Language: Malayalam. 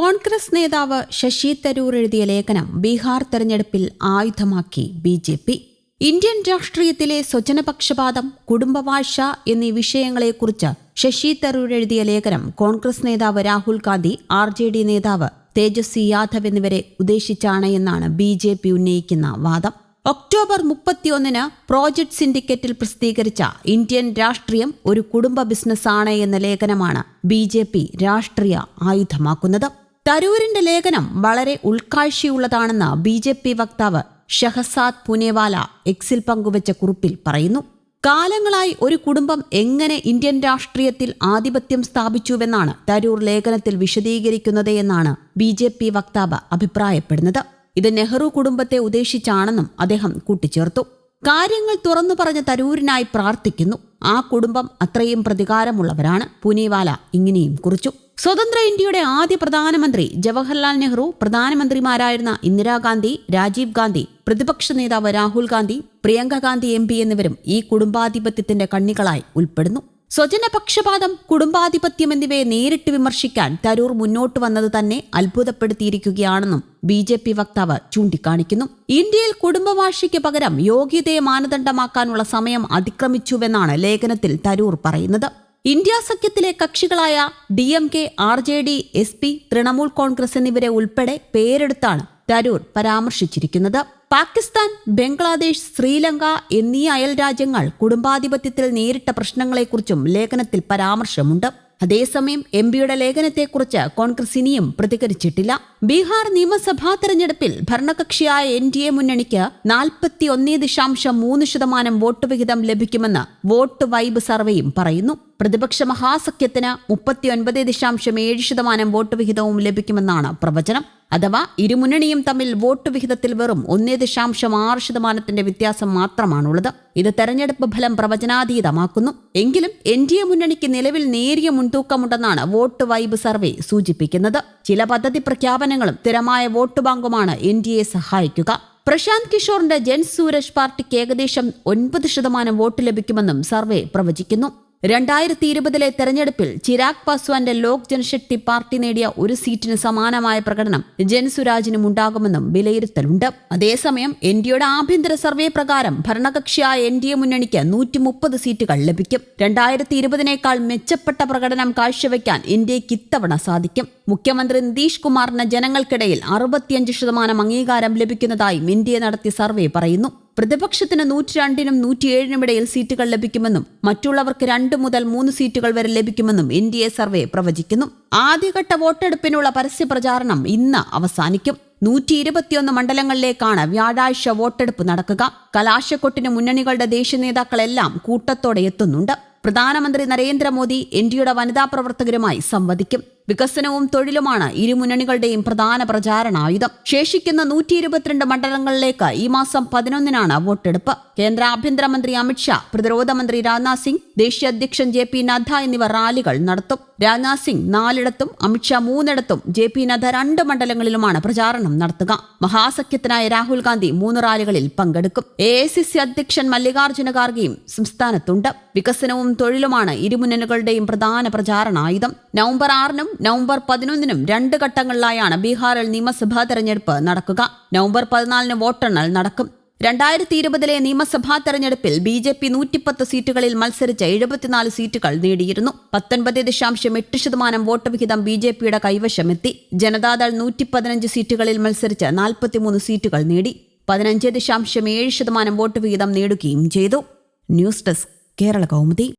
കോൺഗ്രസ് നേതാവ് ശശി തരൂർ എഴുതിയ ലേഖനം ബീഹാർ തെരഞ്ഞെടുപ്പിൽ ആയുധമാക്കി ബി ജെ പി. ഇന്ത്യൻ രാഷ്ട്രീയത്തിലെ സ്വജനപക്ഷപാതം കുടുംബവാഴ്ച എന്നീ വിഷയങ്ങളെക്കുറിച്ച് ശശി തരൂർ എഴുതിയ ലേഖനം കോൺഗ്രസ് നേതാവ് Rahul Gandhi R J D നേതാവ് തേജസ്വി യാദവ് എന്നിവരെ ഉദ്ദേശിച്ചാണ് എന്നാണ് ബി ജെ പി ഉന്നയിക്കുന്ന വാദം. ഒക്ടോബർ മുപ്പത്തിയൊന്നിന് പ്രോജക്ട് സിൻഡിക്കറ്റിൽ പ്രസിദ്ധീകരിച്ച ഇന്ത്യൻ രാഷ്ട്രീയം ഒരു കുടുംബ ബിസിനസ്സാണ് എന്ന ലേഖനമാണ് ബി രാഷ്ട്രീയ ആയുധമാക്കുന്നത്. തരൂരിന്റെ ലേഖനം വളരെ ഉൾക്കാഴ്ചയുള്ളതാണെന്ന് ബി ജെ പി വക്താവ് ഷഹസാദ് പുനേവാല എക്സിൽ പങ്കുവച്ച കുറിപ്പിൽ പറയുന്നു. കാലങ്ങളായി ഒരു കുടുംബം എങ്ങനെ ഇന്ത്യൻ രാഷ്ട്രീയത്തിൽ ആധിപത്യം സ്ഥാപിച്ചുവെന്നാണ് തരൂർ ലേഖനത്തിൽ വിശദീകരിക്കുന്നത് എന്നാണ് ബി ജെ പി വക്താവ് അഭിപ്രായപ്പെടുന്നത്. ഇത് നെഹ്റു കുടുംബത്തെ ഉദ്ദേശിച്ചാണെന്നും അദ്ദേഹം കൂട്ടിച്ചേർത്തു. കാര്യങ്ങൾ തുറന്നു പറഞ്ഞ തരൂരിനായി പ്രാർത്ഥിക്കുന്നു. ആ കുടുംബം അത്രയും പ്രതികാരമുള്ളവരാണ്. പുനീവാല ഇങ്ങനെയും കുറിച്ചു. സ്വതന്ത്ര ഇന്ത്യയുടെ ആദ്യ പ്രധാനമന്ത്രി ജവഹർലാൽ നെഹ്റു പ്രധാനമന്ത്രിമാരായിരുന്ന ഇന്ദിരാഗാന്ധി രാജീവ് ഗാന്ധി പ്രതിപക്ഷ നേതാവ് രാഹുൽ ഗാന്ധി പ്രിയങ്ക ഗാന്ധി എം എന്നിവരും ഈ കുടുംബാധിപത്യത്തിന്റെ കണ്ണികളായി ഉൾപ്പെടുന്നു. സ്വജനപക്ഷപാതം കുടുംബാധിപത്യം എന്നിവയെ നേരിട്ട് വിമർശിക്കാൻ തരൂർ മുന്നോട്ട് വന്നത് തന്നെ അത്ഭുതപ്പെടുത്തിയിരിക്കുകയാണെന്നും ബി ജെ പി വക്താവ് ചൂണ്ടിക്കാണിക്കുന്നു. ഇന്ത്യയിൽ കുടുംബവാഴ്ചയ്ക്ക് പകരം യോഗ്യതയെ മാനദണ്ഡമാക്കാനുള്ള സമയം അതിക്രമിച്ചുവെന്നാണ് ലേഖനത്തിൽ തരൂർ പറയുന്നത്. ഇന്ത്യ സഖ്യത്തിലെ കക്ഷികളായ D M K R J D S P Trinamool Congress എന്നിവരെ ഉൾപ്പെടെ പേരെടുത്താണ് തരൂർ പരാമർശിച്ചിരിക്കുന്നത്. പാകിസ്ഥാൻ ബംഗ്ലാദേശ് ശ്രീലങ്ക എന്നീ അയൽ രാജ്യങ്ങൾ കുടുംബാധിപത്യത്തിൽ നേരിട്ട പ്രശ്നങ്ങളെക്കുറിച്ചും ലേഖനത്തിൽ പരാമർശമുണ്ട്. അതേസമയം എം പിയുടെ ലേഖനത്തെക്കുറിച്ച് കോൺഗ്രസ് ഇനിയും പ്രതികരിച്ചിട്ടില്ല. ബീഹാർ നിയമസഭാ തെരഞ്ഞെടുപ്പിൽ ഭരണകക്ഷിയായ എൻ ഡി എ മുന്നണിക്ക് നാൽപ്പത്തി ഒന്നേ ദശാംശം മൂന്ന് ശതമാനം വോട്ട് വിഹിതം ലഭിക്കുമെന്ന് വോട്ട് വൈബ് സർവേയും പറയുന്നു. പ്രതിപക്ഷ മഹാസഖ്യത്തിന് മുപ്പത്തിയൊൻപത് ദശാംശം ഏഴ് ശതമാനം വോട്ട് വിഹിതവും ലഭിക്കുമെന്നാണ് പ്രവചനം. അഥവാ ഇരുമുന്നണിയും തമ്മിൽ വോട്ട് വിഹിതത്തിൽ വെറും ഒന്നേ ദശാംശം ആറ് ശതമാനത്തിന്റെ വ്യത്യാസം മാത്രമാണുള്ളത്. ഇത് തെരഞ്ഞെടുപ്പ് ഫലം പ്രവചനാതീതമാക്കുന്നു. എങ്കിലും എൻ ഡി എ മുന്നണിക്ക് നിലവിൽ നേരിയ മുൻതൂക്കമുണ്ടെന്നാണ് വോട്ട് വൈബ് സർവേ സൂചിപ്പിക്കുന്നത്. ചില പദ്ധതി പ്രഖ്യാപനങ്ങളും സ്ഥിരമായ വോട്ട് ബാങ്കുമാണ് എൻ ഡി എ സഹായിക്കുക. പ്രശാന്ത് കിഷോറിന്റെ ജൻ സൂരജ് പാർട്ടിക്ക് ഏകദേശം ഒൻപത് ശതമാനം വോട്ട് ലഭിക്കുമെന്നും സർവേ പ്രവചിക്കുന്നു. രണ്ടായിരത്തി ഇരുപതിലെ തെരഞ്ഞെടുപ്പിൽ ചിരാഗ് പാസ്വാന്റെ ലോക് ജനശക്തി പാർട്ടി നേടിയ ഒരു സീറ്റിന് സമാനമായ പ്രകടനം ജൻസുരാജിനും ഉണ്ടാകുമെന്നും വിലയിരുത്തലുണ്ട്. അതേസമയം എൻ ഡിയുടെ ആഭ്യന്തര സർവേ പ്രകാരം ഭരണകക്ഷിയായ എൻ ഡി എ മുന്നണിക്ക് നൂറ്റി മുപ്പത് സീറ്റുകൾ ലഭിക്കും. രണ്ടായിരത്തി ഇരുപതിനേക്കാൾ മെച്ചപ്പെട്ട പ്രകടനം കാഴ്ചവെക്കാൻ ഇന്ത്യയ്ക്ക് ഇത്തവണ സാധിക്കും. മുഖ്യമന്ത്രി നിതീഷ് കുമാറിന് ജനങ്ങൾക്കിടയിൽ അറുപത്തിയഞ്ച് ശതമാനം അംഗീകാരം ലഭിക്കുന്നതായും ഇന്ത്യ നടത്തിയ സർവേ പറയുന്നു. പ്രതിപക്ഷത്തിന് നൂറ്റി രണ്ടിനും നൂറ്റിയേഴിനും ഇടയിൽ സീറ്റുകൾ ലഭിക്കുമെന്നും മറ്റുള്ളവർക്ക് രണ്ട് മുതൽ മൂന്ന് സീറ്റുകൾ വരെ ലഭിക്കുമെന്നും എൻ ഡി എ സർവേ പ്രവചിക്കുന്നു. ആദ്യഘട്ട വോട്ടെടുപ്പിനുള്ള പരസ്യ പ്രചാരണം ഇന്ന് അവസാനിക്കും. നൂറ്റി ഇരുപത്തിയൊന്ന് മണ്ഡലങ്ങളിലേക്കാണ് വ്യാഴാഴ്ച വോട്ടെടുപ്പ് നടക്കുക. കലാശക്കൊട്ടിന് മുന്നണികളുടെ ദേശീയ നേതാക്കളെല്ലാം കൂട്ടത്തോടെ എത്തുന്നുണ്ട്. പ്രധാനമന്ത്രി നരേന്ദ്രമോദി എൻ ഡിയുടെ വനിതാ പ്രവർത്തകരുമായി സംവദിക്കും. വികസനവും തൊഴിലുമാണ് ഇരുമുന്നണികളുടെയും പ്രധാന പ്രചാരണ ആയുധം. ശേഷിക്കുന്ന നൂറ്റി ഇരുപത്തിരണ്ട് മണ്ഡലങ്ങളിലേക്ക് ഈ മാസം പതിനൊന്നിനാണ് വോട്ടെടുപ്പ്. കേന്ദ്ര ആഭ്യന്തരമന്ത്രി അമിത്ഷാ പ്രതിരോധ മന്ത്രി രാജ്നാഥ് സിംഗ് ദേശീയ അധ്യക്ഷൻ ജെ പി നദ്ദ എന്നിവർ റാലികൾ നടത്തും. രാജ്നാഥ് സിംഗ് നാലിടത്തും അമിത്ഷാ മൂന്നിടത്തും ജെ പി നദ്ദ രണ്ട് മണ്ഡലങ്ങളിലുമാണ് പ്രചാരണം നടത്തുക. മഹാസഖ്യത്തിനായ രാഹുൽ ഗാന്ധി മൂന്ന് റാലികളിൽ പങ്കെടുക്കും. എ ഐ സി സി അധ്യക്ഷൻ മല്ലികാർജുന ഖാർഗെയും സംസ്ഥാനത്തുണ്ട്. വികസനവും തൊഴിലുമാണ് ഇരുമുന്നണികളുടെയും പ്രധാന പ്രചാരണായുധം നവംബർ ആറിനും നവംബർ പതിനൊന്നിനും രണ്ട് ഘട്ടങ്ങളിലായാണ് ബീഹാറിൽ നിയമസഭാ തെരഞ്ഞെടുപ്പ് നടക്കുക. നവംബർ പതിനാലിന് വോട്ടെണ്ണൽ നടക്കും. രണ്ടായിരത്തി ഇരുപതിലെ നിയമസഭാ തെരഞ്ഞെടുപ്പിൽ ബി ജെ പി നൂറ്റിപ്പത്ത് സീറ്റുകളിൽ മത്സരിച്ച എഴുപത്തിനാല് സീറ്റുകൾ നേടിയിരുന്നു. പത്തൊൻപത് ദശാംശം എട്ട് ശതമാനം വോട്ട് വിഹിതം ബി ജെ പിയുടെ കൈവശമെത്തി. ജനതാദൾ നൂറ്റി പതിനഞ്ച് സീറ്റുകളിൽ മത്സരിച്ച് നാൽപ്പത്തിമൂന്ന് സീറ്റുകൾ നേടി. പതിനഞ്ച് ദശാംശം ഏഴ് ശതമാനം വോട്ട് വിഹിതം നേടുകയും ചെയ്തു. News desk Kerala Kaumudi.